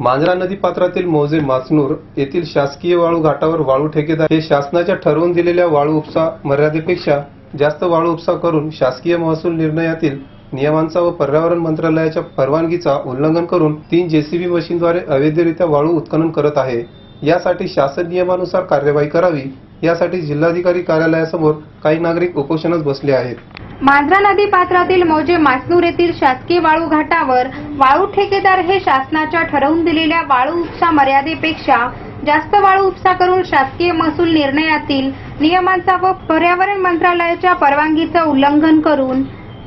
मांजरा नदी पात्रातील मौजे माचनूर येथील शासकीय वाळू घाटावर वाळू ठेकेदार हे शासनाच्या ठरवून दिलेल्या वाळू उपसा मर्यादेपेक्षा जास्त वाळू उपसा करून शासकीय महसूल निर्णयातील नियमांचा व पर्यावरण मंत्रालयाच्या परवानगीचा उल्लंघन करून तीन जेसीबी मशीनद्वारे अवैधरित्या वाळू उत्खनन करत आहे. यासाठी शासन नियमानुसार कार्यवाही करावी. यासाठी जिल्हाधिकारी कार्यालयासमोर काही नागरिक उपोषणास बसले आहेत. मांजरा नदी पात्रातील मौजे मासनूर येथील शासकीय वाळू घाटावर वाळू ठेकेदार हे शासनाच्या ठरवून दिलेल्या वाळू उपसा मर्यादेपेक्षा जास्त वाळू उपसा करून शासकीय महसूल निर्णयातील नियमांचा व पर्यावरण मंत्रालयाच्या परवानगीचं उल्लंघन करून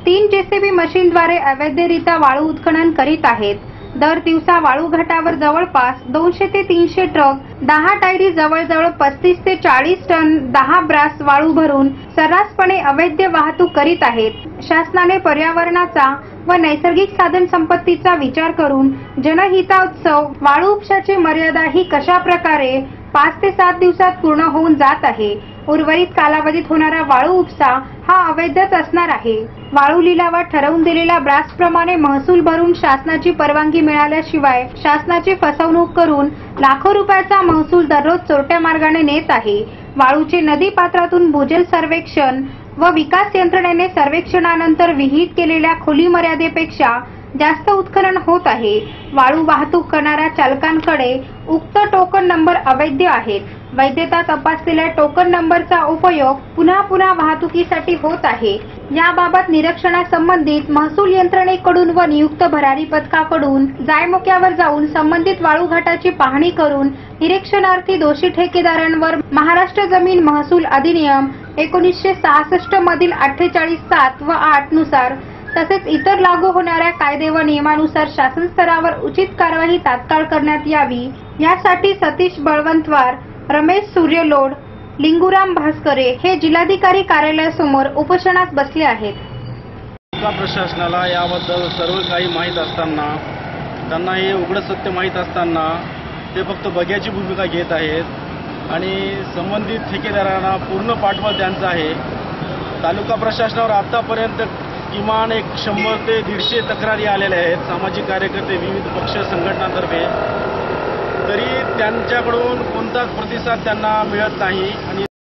तीन जेसीबी मशीनद्वारे अवैधरित्या वाळू उत्खनन करीत आहेत. दर दिवसा वाळू घाटावर जवळपास दोनशे ते तीनशे ट्रक दहा टायरी जवळजवळ पस्तीस ते चाळीस टन दहा ब्रास वाळू भरून सर्रासपणे अवैध वाहतूक करीत आहेत. शासनाने पर्यावरणाचा व नैसर्गिक साधन संपत्तीचा विचार करून जनहितोत्सव वाळू उपशाची मर्यादा ही कशा प्रकारे पाच ते सात दिवसात पूर्ण होऊन जात आहे उर्वरित कालावधीत होणारा वाळू उपसा हा अवैधच असणार आहे. वाळू लिलावात ठरवून दिलेल्या ब्रासप्रमाणे महसूल भरून शासनाची परवानगी मिळाल्याशिवाय शासनाची फसवणूक करून लाखो रुपयाचा महसूल दररोज चोरट्या मार्गाने नेत आहे. वाळूचे नदी पात्रातून भूजल सर्वेक्षण व विकास यंत्रणेने सर्वेक्षणानंतर विहित केलेल्या खोली मर्यादेपेक्षा जास्त उत्खनन होत आहे. वाळू वाहतूक करणाऱ्या चालकांकडे उक्त टोकन नंबर अवैध आहेत. वैधता तपासलेल्या टोकन नंबरचा उपयोग पुन्हा पुन्हा वाहतुकीसाठी होत आहे. याबाबत निरीक्षणासंबंधित महसूल यंत्रणेकडून व नियुक्त भरारी पथकाकडून जायमोक्यावर जाऊन संबंधित वाळू घाटाची पाहणी करून निरीक्षणार्थी दोषी ठेकेदारांवर महाराष्ट्र जमीन महसूल अधिनियम एकोणीसशे सहासष्ट मधील अठ्ठेचाळीस सात व आठनुसार तसेच इतर लागू होणाऱ्या कायदे व नियमानुसार शासन स्तरावर उचित कारवाई तात्काळ करण्यात यावी. यासाठी सतीश बळवंतवार रमेश सूर्यलोड लिंगुराम भास्करे हे जिल्हाधिकारी कार्यालयासमोर उपोषणात बसले आहेत. तालुका प्रशासनाला याबद्दल सर्व काही माहीत असताना त्यांना हे उघडं सत्य माहीत असताना ते फक्त बघ्याची भूमिका घेत आहेत आणि संबंधित ठेकेदारांना पूर्ण पाठबळ त्यांचं आहे. तालुका प्रशासनावर आत्तापर्यंत किमान एक शंभर ते दीडशे तक्रारी आलेल्या आहेत. सामाजिक कार्यकर्ते विविध पक्ष संघटनांतर्फे. तरी त्यांच्याकडून कोणताच प्रतिसाद त्यांना मिळत नाही. आणि